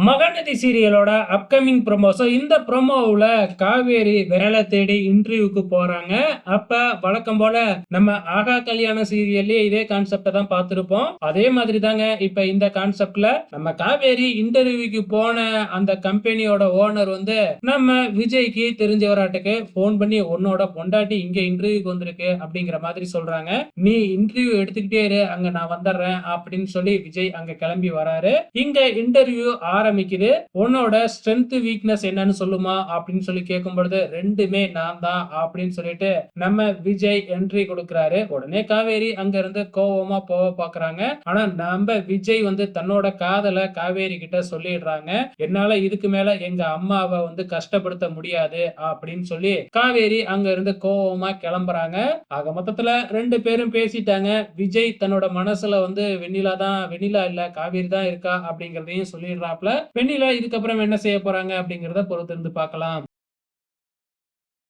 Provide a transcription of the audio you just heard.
மகநதி சீரியலோட upcoming promo so இந்த ப்ரோமோவில் காவேரி வேலை தேடி இன்டர்வியூக்கு போகிறாங்க அப்போ வழக்கம் போல நம்ம ஆகா கல்யாண சீரியல்லே இதே கான்செப்டை தான் பார்த்திருப்போம். அதே மாதிரி தாங்க இப்போ இந்த கான்செப்டில் நம்ம காவேரி இன்டர்வியூக்கு போன அந்த கம்பெனியோட ஓனர் வந்து நம்ம விஜய்க்கு தெரிஞ்சவராட்டுக்கு ஃபோன் பண்ணி உன்னோட பொண்டாட்டி இங்கே இன்டர்வியூக்கு வந்திருக்கு அப்படிங்கிற மாதிரி சொல்கிறாங்க நீ இன்டர்வியூ எடுத்துக்கிட்டே இரு அங்கே நான் வந்துடுறேன் அப்படின்னு சொல்லி விஜய் அங்கே கிளம்பி வராரு. இங்கே இன்டர்வியூ ஆரம்பிக்குது. உன்னோட ஸ்ட்ரென்த் வீக்னஸ் என்னன்னு சொல்லுமா? அப்படின்னு சொல்லி கேட்கும் பொழுது ரெண்டுமே நான் தான் அப்படின்னு சொல்லிட்டு நம்ம விஜய் என்ட்ரி கொடுக்கிறாரு. உடனே காவேரி அங்க இருந்து கோவமா போக பாக்குறாங்க ஆனா நம்ம விஜய் வந்து தன்னோட காதல காவேரி கிட்ட சொல்லிடுறாங்க. என்னால இதுக்கு மேல எங்க அம்மாவை வந்து கஷ்டப்படுத்த முடியாது அப்படின்னு சொல்லி காவேரி அங்க இருந்து கோவமா கிளம்புறாங்க. ஆக மொத்தத்துல ரெண்டு பேரும் பேசிட்டாங்க. விஜய் தன்னோட மனசுல வந்து வெண்ணிலா தான் வெண்ணிலா இல்ல காவேரி தான் இருக்கா? அப்படிங்கறதையும் சொல்லிடுறாப்ல பெண்ணில இதுக்கப்புறம் என்ன செய்ய போறாங்க அப்படிங்கறத பொறுத்திருந்து பார்க்கலாம்.